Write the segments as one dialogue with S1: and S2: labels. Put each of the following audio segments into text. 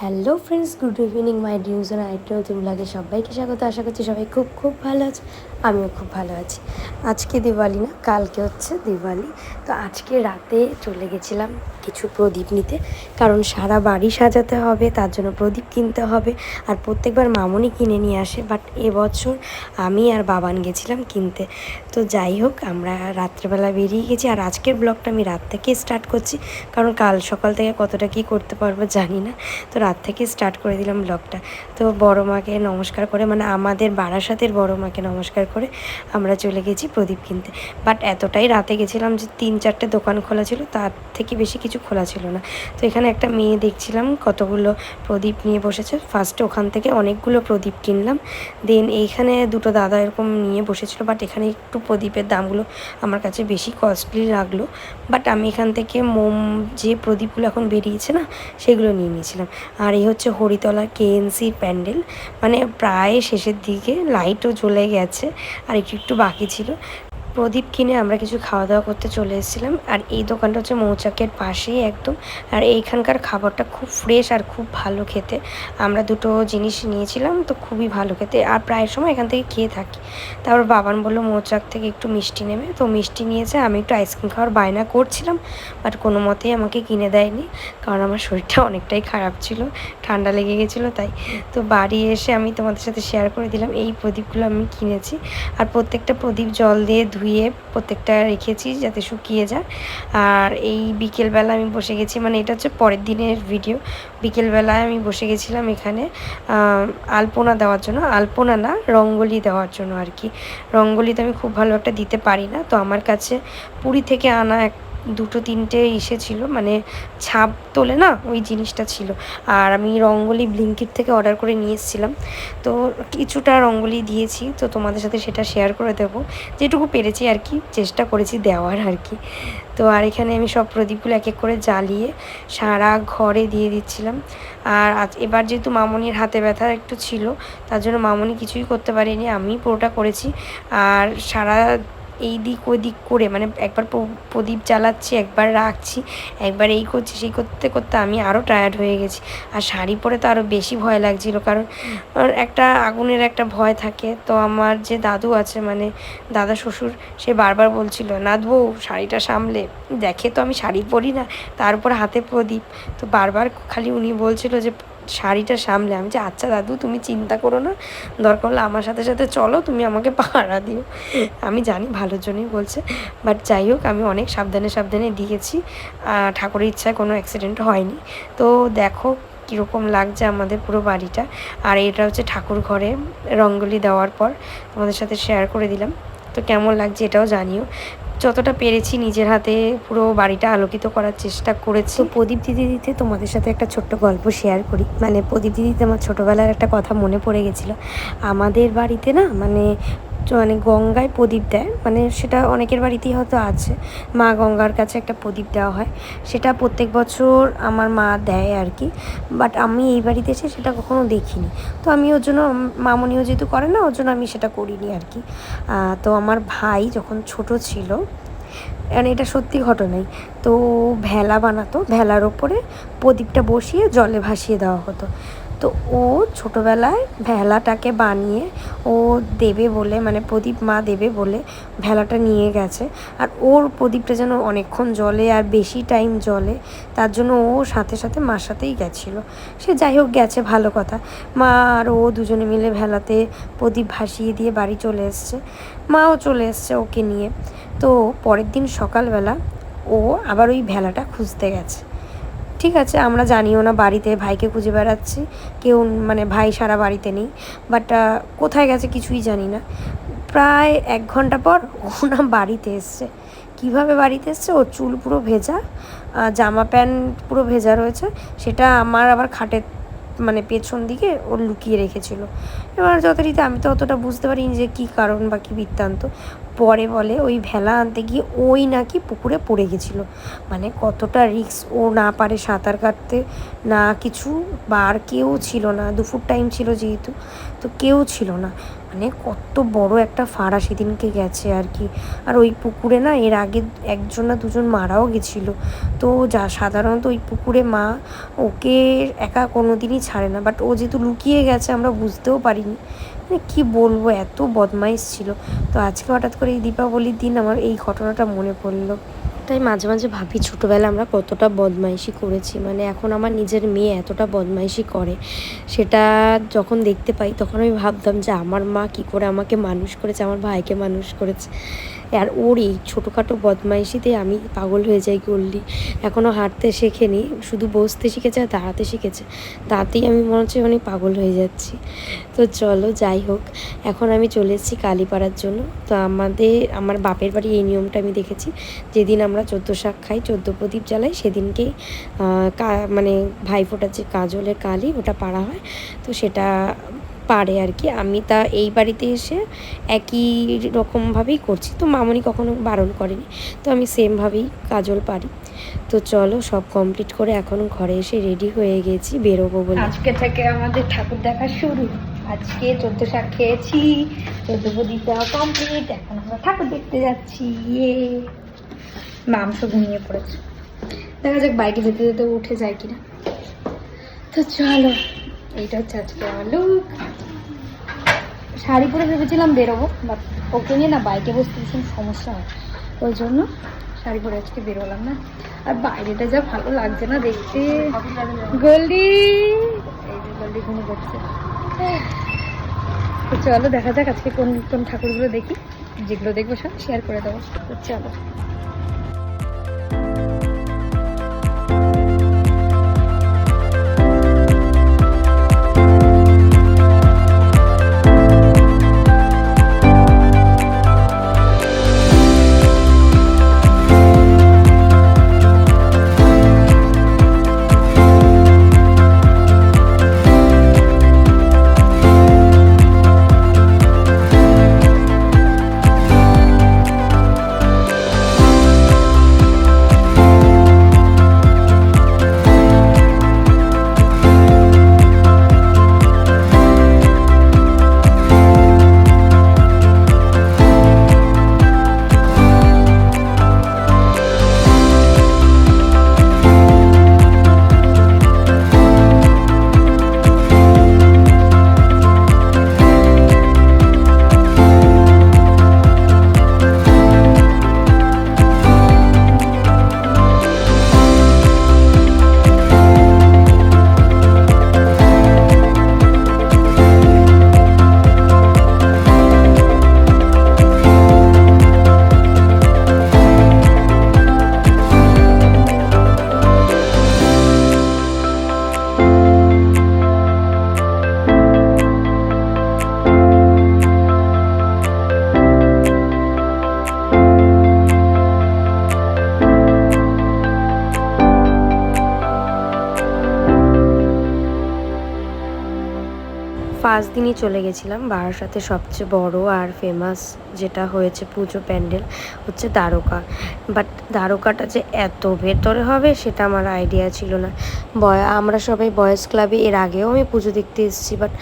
S1: Hello friends, good evening my dudes and তুমি ব্লগে সবাইকে স্বাগত, আশা করছি সবাই খুব খুব ভালো আছে, আমিও খুব ভালো আছি। আজকে দিওয়ালি না, কালকে হচ্ছে দিওয়ালি। তো আজকে রাতে চলে গেছিলাম কিছু প্রদীপ নিতে। কারণ সারা বাড়ি সাজাতে হবে, তার জন্য প্রদীপ কিনতে হবে আর প্রত্যেকবার মামনি কিনে নিয়ে আসে। বাট এবছর আমি আর বাবান গেছিলাম কিনতে। তো যাই হোক, আমরা রাত্রেবেলা বেরিয়ে গেছি আর আজকের ব্লগটা আমি রাত থেকে স্টার্ট করছি। কারণ কাল সকাল থেকে কতটা কী করতে পারব জানি না। তো রাত থেকে স্টার্ট করে দিলাম ব্লগটা। তো বড় মাকে নমস্কার করে মানে আমাদের বারাসাতের বড় মাকে নমস্কার করে আমরা চলে গেছি প্রদীপ কিনতে। বাট এতটাই রাতে গেছিলাম যে তিন চারটে দোকান খোলা ছিল, তার থেকে বেশি কিছু খোলা ছিল না। তো এখানে একটা মেয়ে দেখছিলাম, কতগুলো প্রদীপ নিয়ে বসেছে। ফার্স্টে ওখান থেকে অনেকগুলো প্রদীপ কিনলাম। দেন এইখানে দুটো দাদা এরকম নিয়ে বসেছিল বাট এখানে একটু প্রদীপের দামগুলো আমার কাছে বেশি কস্টলি লাগল। বাট আমি এখান থেকে মোম, যে প্রদীপগুলো এখন বেরিয়েছে না, সেগুলো নিয়ে নিয়েছিলাম। আর এই হচ্ছে হরিতলা কেএনসির প্যান্ডেল। মানে প্রায় শেষের দিকে লাইটও জ্বলে গেছে, আর একটু একটু বাকি ছিল। প্রদীপ কিনে আমরা কিছু খাওয়া দাওয়া করতে চলে এসেছিলাম। আর এই দোকানটা হচ্ছে মৌচাকের পাশেই একদম। আর এইখানকার খাবারটা খুব ফ্রেশ আর খুব ভালো খেতে। আমরা দুটো জিনিস নিয়েছিলাম তো খুবই ভালো খেতে। আর প্রায় সময় এখান থেকে খেয়ে থাকি। তারপর বাবান বলল, মৌচাক থেকে একটু মিষ্টি নেবে। তো মিষ্টি নিয়েছে। আমি একটু আইসক্রিম খাওয়ার বায়না করছিলাম বাট কোনো মতেই আমাকে কিনে দেয়নি। কারণ আমার শরীরটা অনেকটাই খারাপ ছিল, ঠান্ডা লেগে গেছিল তাই। তো বাড়ি এসে আমি তোমাদের সাথে শেয়ার করে দিলাম। এই প্রদীপগুলো আমি কিনেছি। আর প্রত্যেকটা প্রদীপ জল দিয়ে ধুয়ে প্রত্যেকটা রেখেছি যাতে শুকিয়ে যায়। আর এই বিকেলবেলা আমি বসে গেছি মানে এটা হচ্ছে পরের দিনের ভিডিও বিকেলবেলায় আমি বসে গেছিলাম এখানে আলপনা দেওয়ার জন্য। আলপনা না, রঙ্গলি দেওয়ার জন্য আর কি। রঙ্গলি তো আমি খুব ভালো একটা দিতে পারি না। তো আমার কাছে পুরী থেকে আনা এক দুটো তিনটে ইসে ছিল মানে ছাপ তোলে না, ওই জিনিসটা ছিল। আর আমি রঙ্গোলি ব্লিঙ্কিট থেকে অর্ডার করে নিয়ে এসেছিলাম। তো কিছুটা রঙ্গোলি দিয়েছি, তো তোমাদের সাথে সেটা শেয়ার করে দেবো। যেটুকু পেরেছি আর কি, চেষ্টা করেছি দেওয়ার আর কি। তো আর এখানে আমি সব প্রদীপগুলো এক এক করে জ্বালিয়ে সারা ঘরে দিয়ে দিচ্ছিলাম। আর এবার যেহেতু মামনির হাতে ব্যথা একটু ছিল, তার জন্য মামনি কিছুই করতে পারিনি আমি পুরোটা করেছি। আর সারা এই দিক ওই দিক করে মানে একবার প্রদীপ জ্বালাচ্ছি, একবার রাখছি, একবার এই করছি, সেই করতে করতে আমি আরও টায়ার্ড হয়ে গেছি। আর শাড়ি পরে তো আরও বেশি ভয় লাগছিল, কারণ একটা আগুনের একটা ভয় থাকে। তো আমার যে দাদু আছে মানে দাদা শ্বশুর, সে বারবার বলছিল নাদবো শাড়িটা সামলে। দেখে তো আমি শাড়ি পরি না তারপর হাতে প্রদীপ। তো বারবার খালি উনি বলছিল যে শাড়িটা সামলে। আমি যে আচ্ছা দাদু, তুমি চিন্তা করো না। দরকার হলে আমার সাথে সাথে চলো, তুমি আমাকে পাহারা দিও। আমি জানি ভালোর জন্যই বলছে। বাট যাই হোক, আমি অনেক সাবধানে সাবধানে দিয়েছি। ঠাকুরের ইচ্ছায় কোনো অ্যাক্সিডেন্ট হয়নি। তো দেখো কীরকম লাগছে আমাদের পুরো বাড়িটা। আর এটা হচ্ছে ঠাকুর ঘরে রঙ্গোলি দেওয়ার পর তোমাদের সাথে শেয়ার করে দিলাম। তো কেমন লাগছে এটাও জানিও। যতটা পেরেছি নিজের হাতে পুরো বাড়িটা আলোকিত করার চেষ্টা করেছি। প্রদীপ দিদি দিতে তোমাদের সাথে একটা ছোট্ট গল্প শেয়ার করি। মানে প্রদীপ দিদিতে আমার ছোটোবেলার একটা কথা মনে পড়ে গেছিল। আমাদের বাড়িতে না মানে মানে গঙ্গায় প্রদীপ দেয়। মানে সেটা অনেকের বাড়িতেই হয়তো আছে। মা গঙ্গার কাছে একটা প্রদীপ দেওয়া হয়। সেটা প্রত্যেক বছর আমার মা দেয় আর কি বাট আমি এই বাড়িতে এসে সেটা কখনো দেখিনি। তো আমি ওর জন্য, মামনিও যেহেতু করে না, ওর জন্য আমি সেটা করিনি আর কি তো আমার ভাই যখন ছোট ছিল মানে এটা সত্যি ঘটনাই, তো ভেলা বানাতো, ভেলার ওপরে প্রদীপটা বসিয়ে জলে ভাসিয়ে দেওয়া হতো। তো ও ছোটোবেলায় ভেলাটাকে বানিয়ে ও দেবে বলে মানে প্রদীপ মা দেবে বলে ভেলাটা নিয়ে গেছে। আর ওর প্রদীপটা যেন অনেকক্ষণ জলে আর বেশি টাইম জলে তার জন্য ও সাথে সাথে মার সাথেই গেছিল। সে যাই হোক গেছে, ভালো কথা। মা আর ও দুজনে মিলে ভেলাতে প্রদীপ ভাসিয়ে দিয়ে বাড়ি চলে এসছে। মাও চলে এসছে ওকে নিয়ে। তো পরের দিন সকালবেলা ও আবার ওই ভেলাটা খুঁজতে গেছে। ঠিক আছে, আমরা জানিও না বাড়িতে, ভাইকে খুঁজে বেড়াচ্ছি। কেউ মানে ভাই সারা বাড়িতে নেই। বাট কোথায় গেছে কিছুই জানি না। প্রায় এক ঘণ্টা পর ও না বাড়িতে এসছে। কীভাবে বাড়িতে এসছে? ওর চুল পুরো ভেজা জামা প্যান্ট পুরো ভেজা রয়েছে। সেটা আমার আবার খাটের মানে পেছন দিকে ও লুকিয়ে রেখেছিল। এবার যথারীতি আমি তো অতটা বুঝতে পারিনি যে কী কারণ বা কী বৃত্তান্ত। পরে বলে ওই ভেলা আনতে গিয়ে ওই নাকি পুকুরে পড়ে গেছিল। মানে কতটা রিক্স ও না পারে সাঁতার কাটতে, না কিছু, বা আর কেউ ছিল না। দুপুর টাইম ছিল যেহেতু, তো কেউ ছিল না। মানে কত বড় একটা ফাড়া সেদিনকে গেছে আর কি। আর ওই পুকুরে না এর আগে একজন না দুজন মারাও গেছিল। তো যা, সাধারণত ওই পুকুরে মা ওকে একা কোনো দিনই ছাড়ে না। বাট ও যেহেতু লুকিয়ে গেছে, আমরা বুঝতেও পারিনি। কী বলব, এত বদমাইশ ছিল। তো আজকে হঠাৎ করে এই দীপাবলির দিন আমার এই ঘটনাটা মনে পড়ল। তাই মাঝে মাঝে ভাবি ছোটোবেলা আমরা কতটা বদমাইশি করেছি। মানে এখন আমার নিজের মেয়ে এতটা বদমাইশি করে, সেটা যখন দেখতে পাই, তখন আমি ভাবতাম যে আমার মা কি করে আমাকে মানুষ করেছে, আমার ভাইকে মানুষ করেছে। আর ওর এই ছোটোখাটো বদমাইশিতে আমি পাগল হয়ে যাই গল্লি। এখনও হাঁটতে শেখেনি, শুধু বসতে শিখেছে আর দাঁড়াতে শিখেছে। তাতেই আমি মনে হচ্ছে অনেক পাগল হয়ে যাচ্ছি। তো চলো, যাই হোক, এখন আমি চলে এসেছি কালীপাড়ার জন্য। তো আমাদের, আমার বাপের বাড়ি এই নিয়মটা আমি দেখেছি। যেদিন আমরা চোদ্দ শাক খাই, চোদ্দ প্রদীপ জ্বালাই, সেদিনকেই মানে ভাইফোঁটার যে কাজলের কালি, ওটা পাড়া হয়। তো সেটা পারে আর কি। আমি তা এই বাড়িতে এসে একই রকমভাবেই করছি। তো মামনি কখনো বারণ করেনি। তো আমি সেমভাবেই কাজল পারি। তো চলো সব কমপ্লিট করে এখন ঘরে এসে রেডি হয়ে গেছি, বেরোবো বলে।
S2: আজকে থেকে আমাদের ঠাকুর দেখা শুরু। আজকে চোদ্দ শাক খেয়েছি, চোদ্দ প্রদীপ দেওয়া কমপ্লিট এখন আমরা ঠাকুর দেখতে যাচ্ছি। ইয়ে। মাংস ঘুমিয়ে পড়েছে। দেখা যাক বাইকে যেতে যেতে উঠে যায় কিনা। তো চলো। এইটা হচ্ছে আজকে আমার লুক শাড়ি পরে ভেবেছিলাম বেরোবো বাট ওকে নিয়ে না বাইকে বসতে ভীষণ সমস্যা হয়। ওই জন্য শাড়ি পরে আজকে বেরোলাম না। আর বাইরেটা যা ভালো লাগছে না দেখতে। গোল্ডি! গোল্ডি ঘুমে যাচ্ছে। চলো দেখা যাক আজকে কোন কোন ঠাকুরগুলো দেখি। যেগুলো দেখব সব শেয়ার করে দেবো। চলো।
S1: পাঁচ দিনই চলে গেছিলাম। বারাসাতে সবচেয়ে বড় আর ফেমাস যেটা হয়েছে পুজো প্যান্ডেল হচ্ছে দ্বারকা। বাট দ্বারকাটা যে এত ভেতরে হবে সেটা আমার আইডিয়া ছিল না। বয়, আমরা সবাই বয়েজ ক্লাবে এর আগেও আমি পুজো দেখতে এসেছি বাট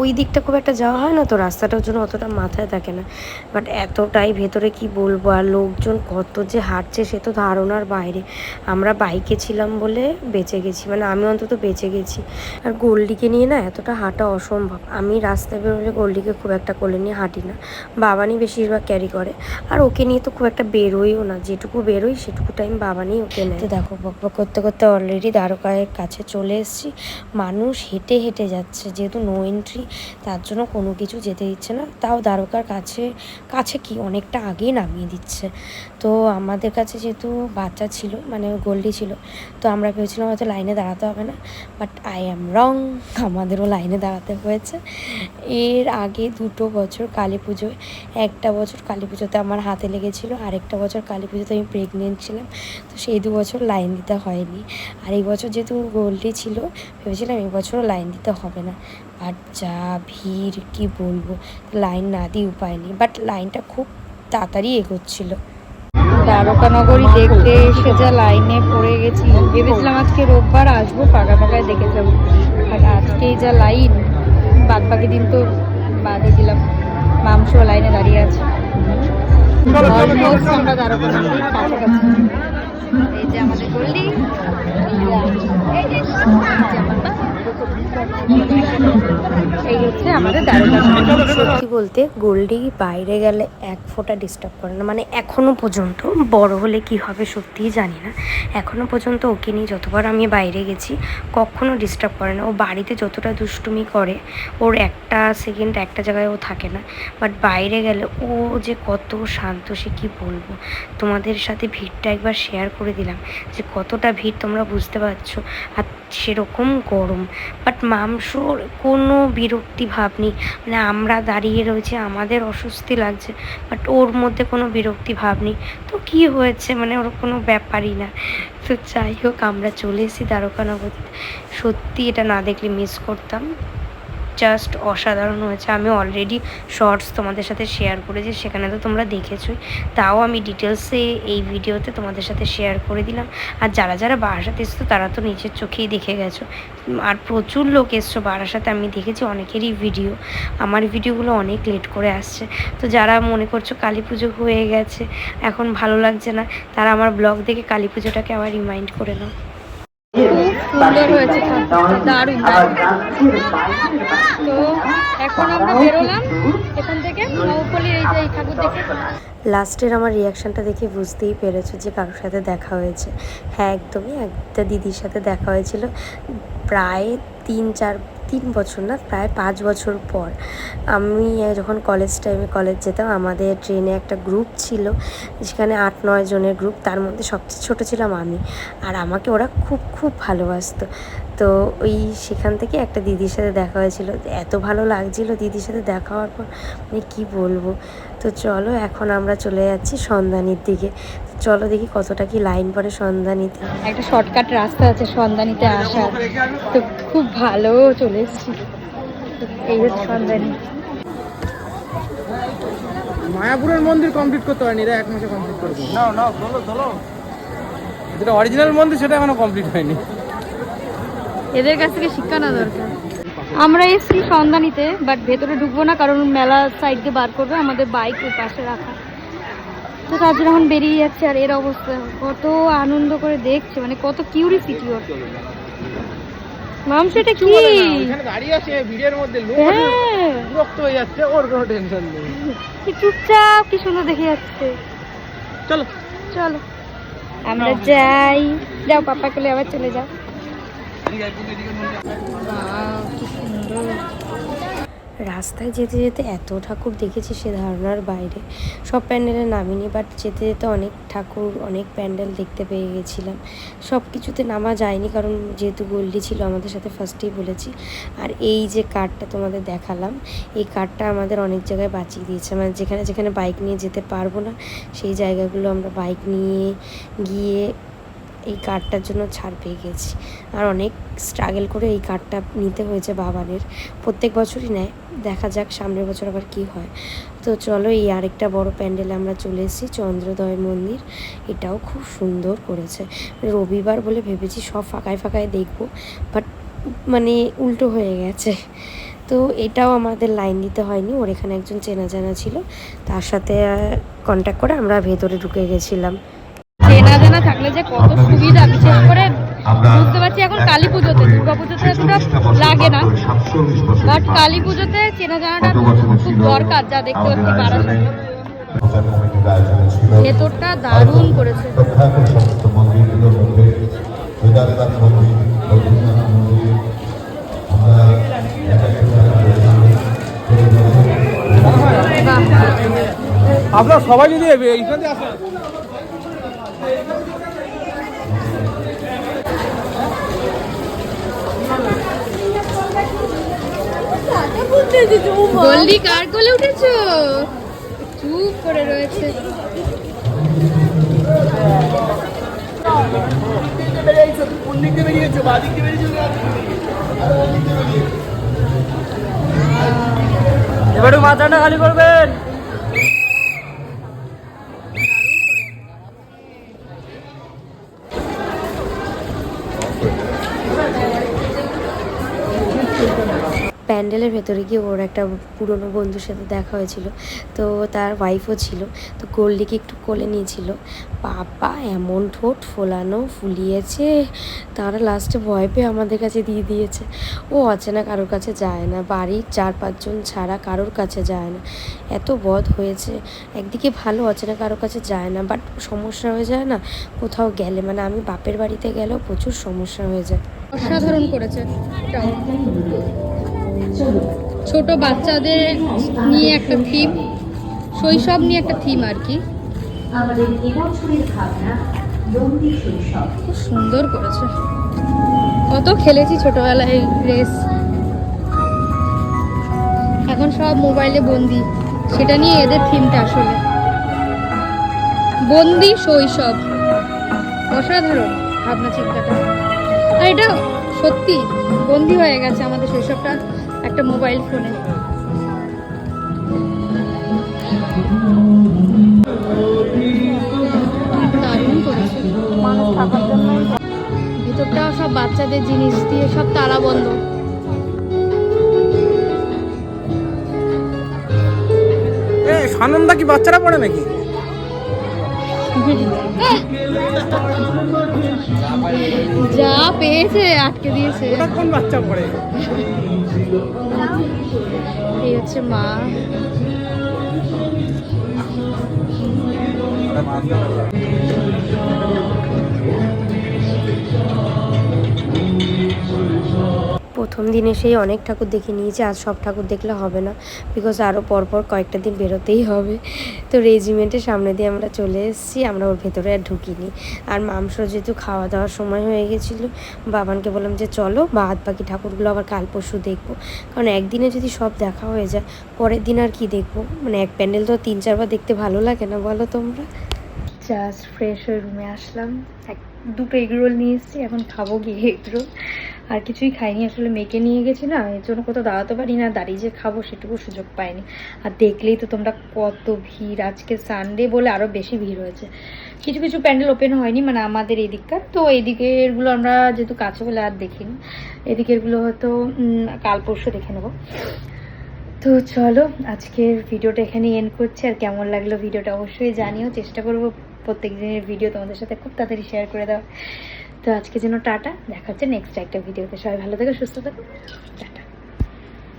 S1: ওই দিকটা খুব একটা যাওয়া হয় না তো, রাস্তাটার জন্য অতটা মাথায় থাকে না। বাট এতটাই ভেতরে কি বলব, আর লোকজন কত যে হাঁটছে সে তো ধারণার বাইরে। আমরা বাইকে ছিলাম বলে বেঁচে গেছি মানে আমি অন্তত বেঁচে গেছি। আর গোল্ডিকে নিয়ে না এতটা হাঁটা অসম্ভব আমি রাস্তায় বেরোলে গোল্ডিকে খুব একটা কোলে নিয়ে হাঁটি না। বাবানি বেশিরভাগ ক্যারি করে। আর ওকে নিয়ে তো খুব একটা বেরোইও না। যেটুকু বেরোই, সেটুকু টাইম বাবানি ওকে নেয়। তো দেখো, বক করতে করতে অলরেডি দ্বারকায়ের কাছে চলে এসেছি। মানুষ হেঁটে হেঁটে যাচ্ছে। যেহেতু নো এন্ট্রি তার জন্য কোনো কিছু যেতে দিচ্ছে না। তাও দ্বারকার কাছে কাছে কি? অনেকটা আগেই নামিয়ে দিচ্ছে। তো আমাদের কাছে যেহেতু বাচ্চা ছিল মানে গোল্ডি ছিল, তো আমরা ভেবেছিলাম হয়তো লাইনে দাঁড়াতে হবে না। বাট আই অ্যাম রং আমাদেরও লাইনে দাঁড়াতে হয়েছে। এর আগে দুটো বছর কালী পুজোয় একটা বছর কালী পুজোতে আমার হাতে লেগেছিল, আরেকটা বছর কালী পুজোতে আমি প্রেগনেন্ট ছিলাম। তো সেই দু বছর লাইন দিতে হয়নি। আর এই বছর যেহেতু গোল্ডি ছিল, ভেবেছিলাম এই বছরও লাইন দিতে হবে না। বাট যা ভিড়, কি বলব? লাইন না দিয়ে উপায় নেই। বাট লাইনটা খুব তাড়াতাড়ি এগোচ্ছিল।
S2: দ্বারকা নগরী দেখতে এসে যা লাইনে পড়ে গেছি, ভেবেছিলাম আজকে রোববার আসব, ফাঁকা ফাঁকায় দেখে যাব আর আজকেই যা লাইন বাদ বাকি দিন তো বাদে দিলাম। মাংস লাইনে দাঁড়িয়ে আছে। Almost আমরা দ্বারকা কাছাকাছি এই যে আমাদের গল্লি এই যে আমার। এই
S1: বলতে গোল্ডি বাইরে গেলে এক ফোঁটা ডিস্টার্ব করে না। মানে এখনও পর্যন্ত, বড় হলে কি হবে সত্যিই জানি না। এখনও পর্যন্ত ওকে নিয়ে যতবার আমি বাইরে গেছি, কখনো ডিস্টার্ব করে না। ও বাড়িতে যতটা দুষ্টুমি করে, ওর একটা সেকেন্ড একটা জায়গায় ও থাকে না। বাট বাইরে গেলে ও যে কত শান্ত, সে কি বলব? তোমাদের সাথে ভিড়টা একবার শেয়ার করে দিলাম যে কতটা ভিড় তোমরা বুঝতে পারছ। আর সেরকম গরম। বাট মাংসর কোনো বিরক্তি ভাব নেই মানে আমরা দাঁড়িয়ে রয়েছি, আমাদের অস্বস্তি লাগছে বাট ওর মধ্যে কোনো বিরক্তি ভাব নেই তো কি হয়েছে? মানে ওর কোনো ব্যাপারই না। তো যাই হোক, আমরা চলে এসেছি দ্বারকানগরীতে। সত্যি এটা না দেখলে মিস করতাম। জাস্ট অসাধারণ হয়েছে। আমি অলরেডি শর্টস তোমাদের সাথে শেয়ার করেছি, সেখানে তো তোমরা দেখেছোই। তাও আমি ডিটেলসে এই ভিডিওতে তোমাদের সাথে শেয়ার করে দিলাম। আর যারা যারা বারাসাতে এসছো, তারা তো নিজের চোখেই দেখে গেছো। আর প্রচুর লোক এসছো বারাসাতে, আমি দেখেছি অনেকেরই ভিডিও আমার ভিডিওগুলো অনেক লেট করে আসছে। তো যারা মনে করছ কালী পুজো হয়ে গেছে, এখন ভালো লাগছে না, তারা আমার ব্লগ দেখে কালী পুজোটাকে আবার রিমাইন্ড করে নাও।
S2: সুন্দর হয়েছে দারুণ দারুণ। তো এখন আমরা বেরোলাম এখান থেকে নৌপলি এই যে এই ঠাকুর দেখে।
S1: লাস্টের আমার রিয়াকশানটা দেখে বুঝতেই পেরেছ যে কারোর সাথে দেখা হয়েছে। হ্যাঁ একদমই একটা দিদির সাথে দেখা হয়েছিল। প্রায় তিন চার তিন বছর না, প্রায় পাঁচ বছর পর আমি যখন কলেজ টাইমে কলেজ যেতাম, আমাদের ট্রেনে একটা গ্রুপ ছিল, যেখানে আট, নয় জনের গ্রুপ তার মধ্যে সবচেয়ে ছোট ছিলাম আমি। আর আমাকে ওরা খুব খুব ভালোবাসতো। তো ওই সেখান থেকে একটা দিদির সাথে দেখা হয়েছিল। এত ভালো লাগছিল দিদির সাথে দেখা হওয়ার পর মানে কী বলব? তো চলো এখন আমরা চলে যাচ্ছি সন্ধানির দিকে। চলো দেখি কতটা কি লাইন পড়ে সন্ধানিতে।
S2: একটা শর্টকাট রাস্তা আছে সন্ধানিতে আসার। তো খুব ভালো চলে এসেছি। এই হচ্ছে সন্ধানী।
S3: মায়াপুরের মন্দির কমপ্লিট করতে পারেনি এরা এক মাসে কমপ্লিট করবে না না চলো চলো। যেটা অরিজিনাল মন্দির সেটা এখনও কমপ্লিট হয়নি।
S2: এদের কাছ থেকে শিক্ষা না দরকার। আমরা এসছি সন্ধানীতে বাট ভেতরে ঢুকবো না কারণ মেলা সাইড দিয়ে বার করবে আমাদের বাইক ওই পাশে রাখা। তো তার জন্য এখন বেরিয়ে যাচ্ছে আর এর অবস্থা। কত আনন্দ করে দেখছে মানে কত কিউরিসিটি ওর। মাম সেটা কি?
S3: আছে ভিড়ের মধ্যে
S2: হ্যাঁ।
S3: বিরক্ত হয়ে যাচ্ছে ওর কোনো টেনশন নেই।
S2: কি চুপচাপ কি সুন্দর দেখে যাচ্ছে।
S3: চলো।
S2: চলো। আমরা যাই। যাও পাপা কোলে আবার চলে যাও।
S1: রাস্তায় যেতে যেতে এত ঠাকুর দেখেছি সে ধারণার বাইরে। সব প্যান্ডেলে নামিনি বাট যেতে যেতে অনেক ঠাকুর, অনেক প্যান্ডেল দেখতে পেয়ে গেছিলাম। সব কিছুতে নামা যায়নি, কারণ যেহেতু গোল্ডি ছিল, আমাদের সাথে ফার্স্টেই বলেছি। আর এই যে কার্ডটা তোমাদের দেখালাম, এই কার্ডটা আমাদের অনেক জায়গায় বাঁচিয়ে দিয়েছে। মানে যেখানে যেখানে বাইক নিয়ে যেতে পারব না, সেই জায়গাগুলো আমরা বাইক নিয়ে গিয়ে এই কার্ডটার জন্য ছাড় পেয়ে গেছি। আর অনেক স্ট্রাগল করে এই কার্ডটা নিতে হয়েছে বাবানের। প্রত্যেক বছরই নেয়। দেখা যাক সামনের বছর আবার কি হয়। তো চলো এই আরেকটা বড় প্যান্ডেলে আমরা চলে এসেছি, চন্দ্রোদয় মন্দির। এটাও খুব সুন্দর করেছে। রবিবার বলে ভেবেছি সব ফাঁকায় ফাঁকায় দেখব বাট মানে উল্টো হয়ে গেছে। তো এটাও আমাদের লাইন দিতে হয়নি। ওর এখানে একজন চেনা জানা ছিল। তার সাথে কন্ট্যাক্ট করে আমরা ভেতরে ঢুকে গেছিলাম।
S2: জানা থাকলে যে কত সুবিধা বিশেষ করে বুঝতে পারছি এখন কালী পুজোতে দুর্গা পুজোতে এতটা লাগে না। বাট কালী পুজোতে চেনা জানাটা খুব দরকার যা দেখতে পাচ্ছি বারাসাতে ভেতরটা দারুণ করেছে।
S3: আপনারা সবাই যদি এইখান থেকে আসেন
S2: গল্লি কার কোলে উঠেছো? চুপ করে রয়েছে।
S3: এবারে মাথাটা খালি করবেন।
S1: প্যান্ডেলের ভেতরে গিয়ে ওর একটা পুরনো বন্ধুর সাথে দেখা হয়েছিল। তো তার ওয়াইফও ছিল। তো গোল্ডিকে একটু কোলে নিয়েছিল। বাবা, এমন ঠোঁট ফোলানো, ফুলিয়েছে। তারা লাস্টে ভয় পেয়ে আমাদের কাছে দিয়ে দিয়েছে। ও অচেনা কারোর কাছে যায় না। বাড়ির চার পাঁচজন ছাড়া কারোর কাছে যায় না। এত বধ হয়েছে। একদিকে ভালো অচেনা কারোর কাছে যায় না বাট সমস্যা হয়ে যায় না? কোথাও গেলে? মানে আমি বাপের বাড়িতে গেলেও প্রচুর সমস্যা হয়ে যায়।
S2: অসাধারণ করেছে। ছোট বাচ্চাদের নিয়ে একটা থিম শৈশব নিয়ে একটা থিম আর কি। খুব সুন্দর করেছে। কত খেলেছি ছোটবেলায় এই রেস এখন সব মোবাইলে বন্দি। সেটা নিয়ে এদের থিমটা আসলে। বন্দি শৈশব। অসাধারণ ভাবনা চিন্তাটা। আর এটা সত্যি বন্দি হয়ে গেছে আমাদের শৈশবটা। একটা মোবাইল ফোনে। দারুণ করেছে। ভিতরটাও সব বাচ্চাদের জিনিস দিয়ে সব তালা বন্ধ।
S3: সানন্দা কি বাচ্চারা পড়ে নাকি?
S2: যা পেয়েছে আটকে দিয়েছে।
S3: কোন বাচ্চা পড়ে?
S2: এই হচ্ছে মা।
S1: প্রথম দিন এসেই অনেক ঠাকুর দেখে নিয়েছি, আজ সব ঠাকুর দেখলে হবে না বিকজ আরও পরপর কয়েকটা দিন বেরোতেই হবে। তো রেজিমেন্টের সামনে দিয়ে আমরা চলে এসেছি, আমরা ওর ভেতরে আর ঢুকিনি। আর মাংস যেহেতু খাওয়া দাওয়ার সময় হয়ে গেছিল, বাবানকে বললাম যে চলো বাদ বাকি ঠাকুরগুলো আবার কাল পরশু দেখব। কারণ একদিনে যদি সব দেখা হয়ে যায়, পরের দিন আর কি দেখব? মানে এক প্যান্ডেল তো তিন চারবার দেখতে ভালো লাগে না, বলো তোমরা?
S2: জাস্ট ফ্রেশ হয়ে রুমে আসলাম। এক, দুটো এগরোল নিয়ে এসেছি, এখন খাব গিয়ে এগ রোল আর কিছুই খাইনি। আসলে মেয়েকে নিয়ে গেছি না, এর জন্য কোথাও দাঁড়াতে পারি না, দাঁড়িয়ে যে খাব সেটুকু সুযোগ পাইনি। আর দেখলেই তো তোমরা কত ভিড়। আজকে সানডে বলে আরও বেশি ভিড় হয়েছে। কিছু কিছু প্যান্ডেল ওপেন হয়নি মানে আমাদের এদিককার। তো এদিকেরগুলো আমরা যেহেতু কাছে বলে আর দেখিনি, এদিকেরগুলো হয়তো কাল পরশু দেখে নেব। তো চলো, আজকের ভিডিওটা এখানে এন্ড করছি। আর কেমন লাগল ভিডিওটা অবশ্যই জানিও। চেষ্টা করব প্রত্যেক দিনের ভিডিও তোমাদের সাথে খুব তাড়াতাড়ি শেয়ার করে দেওয়া তো আজকে যেন টাটা, দেখা হচ্ছে নেক্সট একটা ভিডিওতে সবাই ভালো থেকো, সুস্থ থাকো। টাটা।